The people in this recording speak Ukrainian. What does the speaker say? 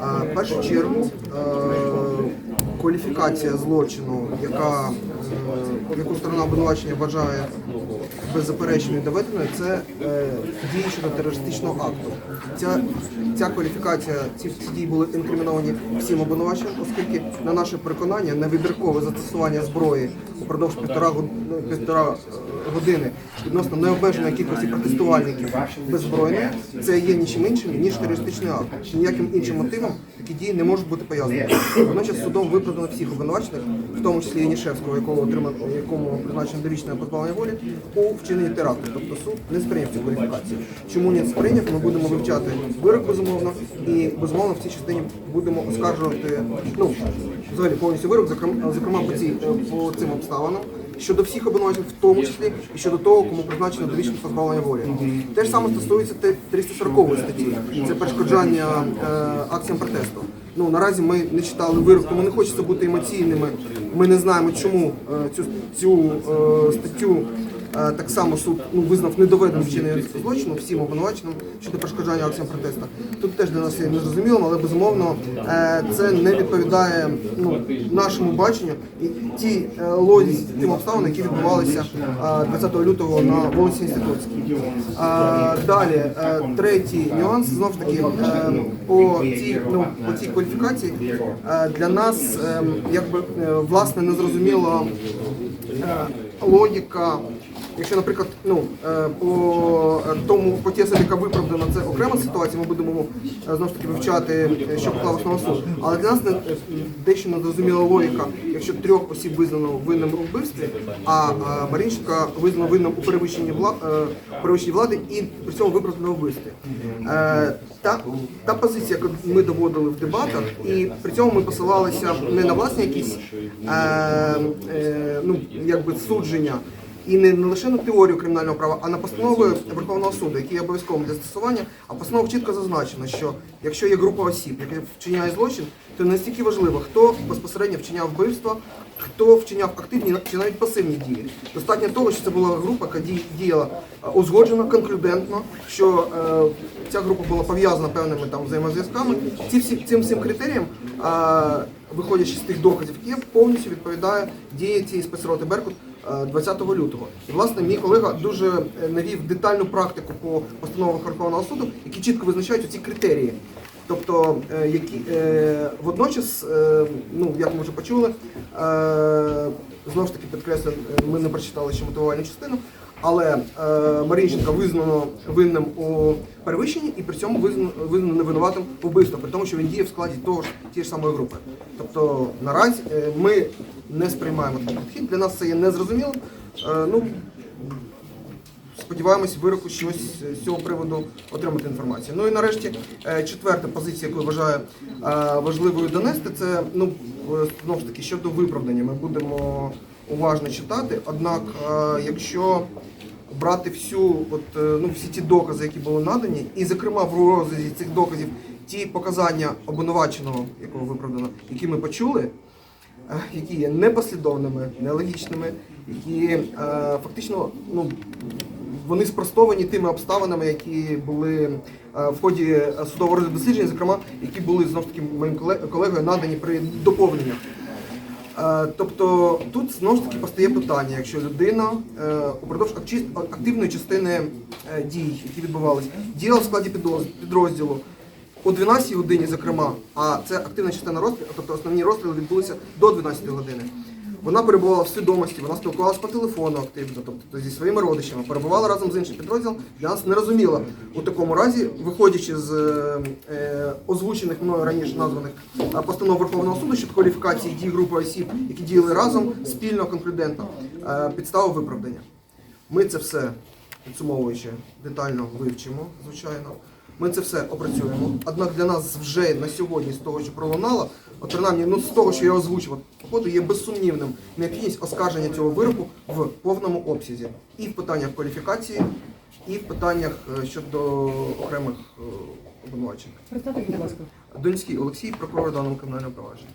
В першу чергу е, кваліфікація злочину, яка, е, яку сторона обвинувачення вважає беззаперечною доведеною, це е, дії щодо терористичного акту. Ця, ця кваліфікація, ці, дії були інкриміновані всім обвинуваченням, оскільки на наше переконання невибіркове застосування зброї упродовж півтора, ну, півтора е, години відносно необмеженої кількості протестувальників беззбройних, це є нічим іншим, ніж терористичний акт. Ніяким іншим мотивом такі дії не можуть бути пояснені. Водночас судом виправдано всіх обвинувачених, в тому числі Янішевського, якого отримав, якому призначено довічне позбавлення волі, у вчиненні теракту. Тобто суд не сприйняв цю кваліфікацію. Чому не сприйняв? Ми будемо вивчати вирок безумовно, і безумовно в цій частині будемо оскаржувати ну взагалі повністю вирок, зокрема по цій по цим обставинам. Щодо всіх обвинувачень, в тому числі і щодо того, кому призначено довічне позбавлення волі. Те ж саме стосується те- 340 статті. Це перешкоджання е, акціям протесту. Ну наразі ми не читали вирок, тому не хочеться бути емоційними. Ми не знаємо, чому е, цю цю е, статтю так само суд ну, визнав недоведеним вчинення злочину всім обвинуваченим щодо перешкоджання акціям протесту. Тут теж для нас є незрозумілим, але безумовно е, це не відповідає ну, нашому баченню і ті е, логіці, тим обставинам, які відбувалися е, 20 лютого на вулиці Інститутській. Е, Далі, е, третій нюанс, знову ж таки, е, по цій, ну, по цій кваліфікації е, для нас е, якби е, власне незрозуміло е, логіка. Якщо, наприклад, ну е, по е, тому по яка виправдана, це окрема ситуація, ми будемо е, знову ж таки вивчати, що поклав основа суд. Але для нас не дещо незрозуміла логіка, якщо трьох осіб визнано винним у вбивстві, а Марінченка визнано винним у перевищенні вла перевищенні влади і при цьому виправдано вбивстві. Та, та позиція, яку ми доводили в дебатах, і при цьому ми посилалися не на власні якісь ну, якби судження. І не, не лише на теорію кримінального права, а на постанови Верховного суду, які є обов'язковим для застосування. А в постановах чітко зазначено, що якщо є група осіб, яка вчиняє злочин, то не настільки важливо, хто безпосередньо вчиняв вбивство, хто вчиняв активні чи навіть пасивні дії. Достатньо того, що це була група, яка діяла е, узгоджено, конклюдентно, що е, ця група була пов'язана певними там взаємозв'язками. Ці всі цим всім критеріям. е, Виходячи з тих доказів, є, повністю відповідає дії цієї спецроти Беркут 20 лютого. І власне мій колега дуже е, навів детальну практику по постановах Верховного суду, які чітко визначають ці критерії. Тобто, е, які е, водночас, е, ну як ми вже почули, е, знову ж таки підкреслю, е, ми не прочитали ще мотивувальну частину. Але е, Марінченка визнано винним у перевищенні і при цьому визнано, визнано невинуватим у вбивстві, при тому, що він діє в складі того ж тієї ж самої групи. Тобто наразі е, ми не сприймаємо такий підхід. Для нас це є незрозумілим. Е, ну, Сподіваємось, вироку щось з цього приводу отримати інформацію. Ну і нарешті е, четверта позиція, яку я вважаю е, важливою донести, це ну е, знову ж таки щодо виправдання. Ми будемо уважно читати. Однак, е, якщо брати всю, от е, ну всі ті докази, які були надані, і зокрема в розрізі цих доказів ті показання обвинуваченого, якого виправдано, які ми почули, е, які є непослідовними, нелогічними, які фактично ну, вони спростовані тими обставинами, які були в ході судового розгляду дослідження, зокрема, які були знов таки моїм колегою надані при доповненнях. Е, Тобто тут знову ж таки постає питання, якщо людина е, упродовж активної частини е, дій, які відбувалися, діяла в складі підрозділу о 12 годині, зокрема, а це активна частина розстрілу, тобто основні розстріли відбулися до 12 години. Вона перебувала в свідомості, вона спілкувалася по телефону активно, тобто зі своїми родичами, перебувала разом з іншим підрозділом. Для нас нерозуміло у такому разі, виходячи з е, е, озвучених мною раніше названих е, постанов Верховного суду щодо кваліфікації дій групи осіб, які діяли разом спільно, конклюдентно, е, підстави виправдання. Ми це все підсумовуючи детально вивчимо, звичайно. Ми це все опрацюємо. Однак для нас вже на сьогодні, з того, що пролунало, от принаймні, ну з того, що я озвучив, походу є безсумнівним необхідність оскарження цього вироку в повному обсязі. І в питаннях кваліфікації, і в питаннях е, щодо окремих е, обвинувачень. Представте, будь ласка. Донський Олексій, прокурор даного кримінального провадження.